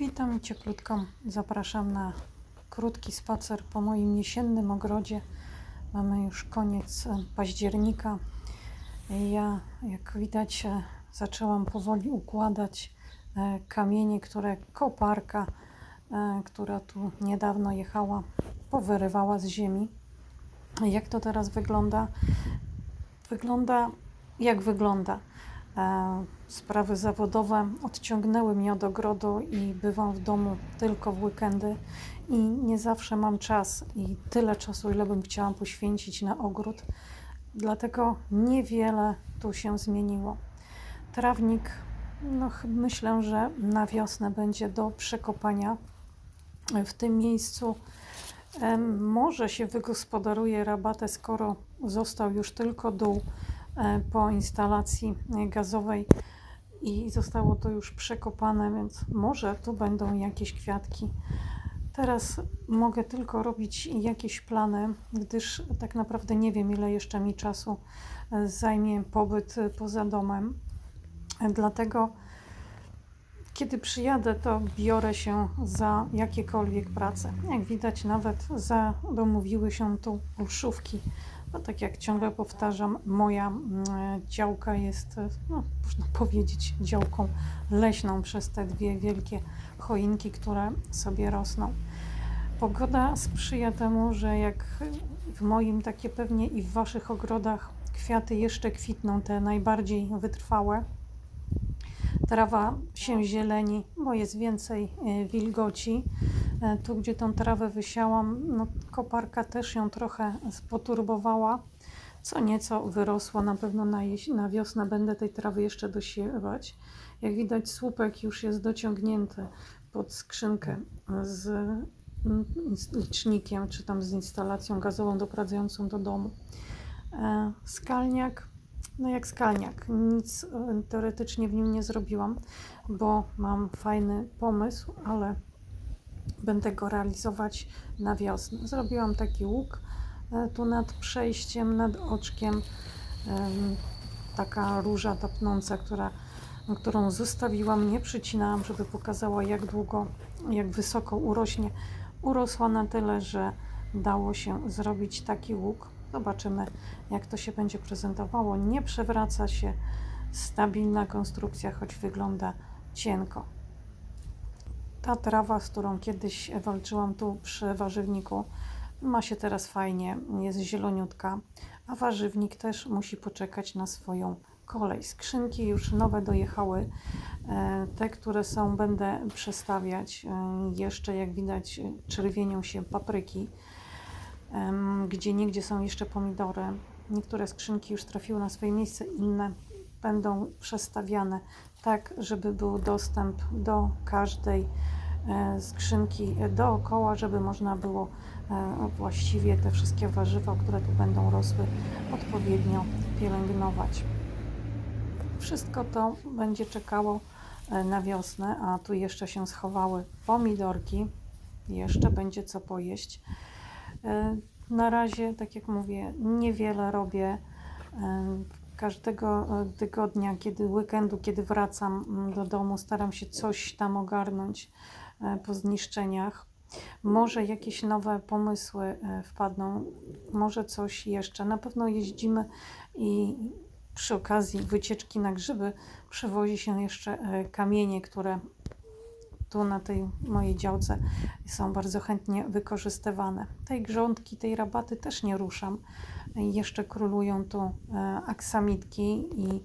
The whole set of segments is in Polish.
Witam cieplutką. Zapraszam na krótki spacer po moim jesiennym ogrodzie. Mamy już koniec e, października. Ja, jak widać, e, zaczęłam powoli układać e, kamienie, które koparka, która tu niedawno jechała, powyrywała z ziemi. Jak to teraz wygląda? Wygląda jak wygląda. E, Sprawy zawodowe odciągnęły mnie od ogrodu i bywam w domu tylko w weekendy i nie zawsze mam czas i tyle czasu, ile bym chciała poświęcić na ogród. Dlatego niewiele tu się zmieniło. Trawnik, no myślę, że na wiosnę będzie do przekopania. W tym miejscu może się wygospodaruje rabatę, skoro został już tylko dół po instalacji e, gazowej i zostało to już przekopane, więc może tu będą jakieś kwiatki. Teraz mogę tylko robić jakieś plany, gdyż tak naprawdę nie wiem, ile jeszcze mi czasu e, zajmie pobyt e, poza domem. E, Dlatego, kiedy przyjadę, to biorę się za jakiekolwiek prace. Jak widać, nawet zadomowiły się tu olszówki. No tak jak ciągle powtarzam, moja mm, działka jest, e, no, można powiedzieć, działką leśną przez te dwie wielkie choinki, które sobie rosną. Pogoda sprzyja temu, że jak w moim, takie pewnie i w Waszych ogrodach kwiaty jeszcze kwitną, te najbardziej wytrwałe. Trawa się zieleni, bo jest więcej e, wilgoci. E, Tu, gdzie tą trawę wysiałam, no, koparka też ją trochę poturbowała. Co nieco wyrosło, na pewno na, na wiosnę będę tej trawy jeszcze dosiewać. Jak widać, słupek już jest dociągnięty pod skrzynkę z mm, licznikiem, czy tam z instalacją gazową doprowadzającą do domu. E, Skalniak, no jak skalniak, nic e, teoretycznie w nim nie zrobiłam, bo mam fajny pomysł, ale będę go realizować na wiosnę. Zrobiłam taki łuk e, tu nad przejściem, nad oczkiem, em, taka róża topnąca, która, którą zostawiłam, nie przycinałam, żeby pokazała jak długo, jak wysoko urośnie. Urosła na tyle, że dało się zrobić taki łuk. Zobaczymy, jak to się będzie prezentowało. Nie przewraca się, stabilna konstrukcja, choć wygląda cienko. Ta trawa, z którą kiedyś walczyłam tu przy warzywniku, ma się teraz fajnie, jest zieloniutka, a warzywnik też musi poczekać na swoją kolej. Skrzynki już nowe dojechały. E, Te, które są, będę przestawiać. E, Jeszcze, jak widać, czerwienią się papryki. Gdzie niegdzie są jeszcze pomidory. Niektóre skrzynki już trafiły na swoje miejsce, inne będą przestawiane tak, żeby był dostęp do każdej e, skrzynki dookoła, żeby można było e, właściwie te wszystkie warzywa, które tu będą rosły, odpowiednio pielęgnować. Wszystko to będzie czekało e, na wiosnę, a tu jeszcze się schowały pomidorki. Jeszcze będzie co pojeść. Na razie, tak jak mówię, niewiele robię. Każdego e, tygodnia, kiedy weekendu, kiedy wracam mm, do domu, staram się coś tam ogarnąć e, po zniszczeniach. Może jakieś nowe pomysły e, wpadną, może coś jeszcze. Na pewno jeździmy i przy okazji wycieczki na grzyby przywozi się jeszcze kamienie, które tu na tej mojej działce są bardzo chętnie wykorzystywane. Tej grządki, tej rabaty też nie ruszam. Jeszcze królują tu e, aksamitki i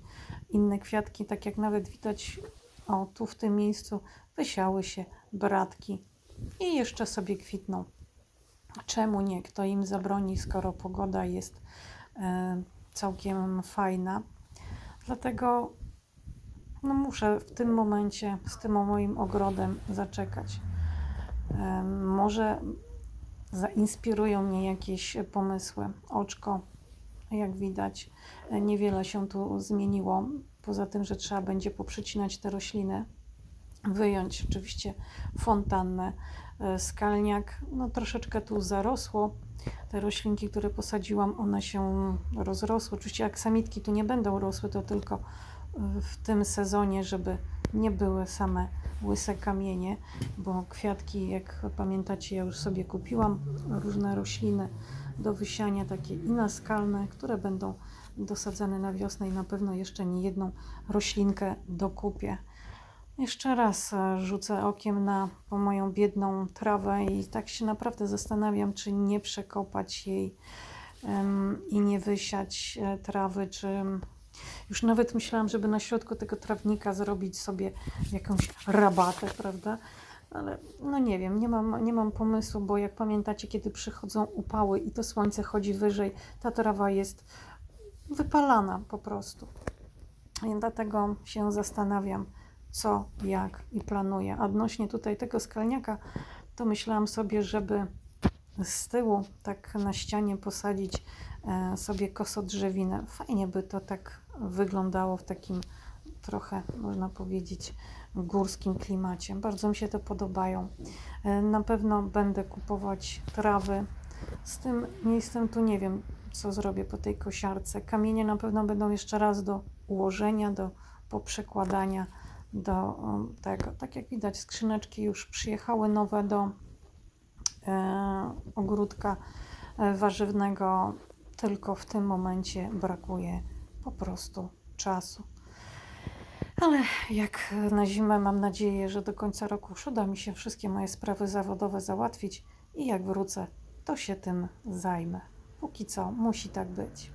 inne kwiatki, tak jak nawet widać, o tu w tym miejscu wysiały się bratki i jeszcze sobie kwitną. Czemu nie? Kto im zabroni, skoro pogoda jest e, całkiem fajna. Dlatego no muszę w tym momencie z tym moim ogrodem zaczekać. Może zainspirują mnie jakieś pomysły. Oczko, jak widać, niewiele się tu zmieniło. Poza tym, że trzeba będzie poprzycinać te rośliny, wyjąć oczywiście fontannę, e, skalniak. No troszeczkę tu zarosło. Te roślinki, które posadziłam, one się rozrosły. Oczywiście aksamitki tu nie będą rosły, to tylko w tym sezonie, żeby nie były same łyse kamienie, bo kwiatki, jak pamiętacie, ja już sobie kupiłam różne rośliny do wysiania, takie i które będą dosadzane na wiosnę i na pewno jeszcze nie jedną roślinkę dokupię. Jeszcze raz e, rzucę okiem na moją biedną trawę i tak się naprawdę zastanawiam, czy nie przekopać jej i nie wysiać e, trawy, czy już nawet myślałam, żeby na środku tego trawnika zrobić sobie jakąś rabatę, prawda? Ale no nie wiem, nie mam, nie mam pomysłu, bo jak pamiętacie, kiedy przychodzą upały i to słońce chodzi wyżej, ta trawa jest wypalana po prostu. I dlatego się zastanawiam, co, jak i planuję. Odnośnie tutaj tego skalniaka, to myślałam sobie, żeby z tyłu tak na ścianie posadzić e, sobie kosodrzewinę. Fajnie by to tak wyglądało w takim trochę, można powiedzieć, górskim klimacie. Bardzo mi się to podobają. E, Na pewno będę kupować trawy. Z tym miejscem tu nie wiem, co zrobię po tej kosiarce. Kamienie na pewno będą jeszcze raz do ułożenia, do poprzekładania, do tego. Tak jak widać, skrzyneczki już przyjechały nowe do ogródka e, warzywnego, tylko w tym momencie brakuje po prostu czasu. Ale jak na zimę mam nadzieję, że do końca roku uda mi się wszystkie moje sprawy zawodowe załatwić i jak wrócę, to się tym zajmę. Póki co musi tak być.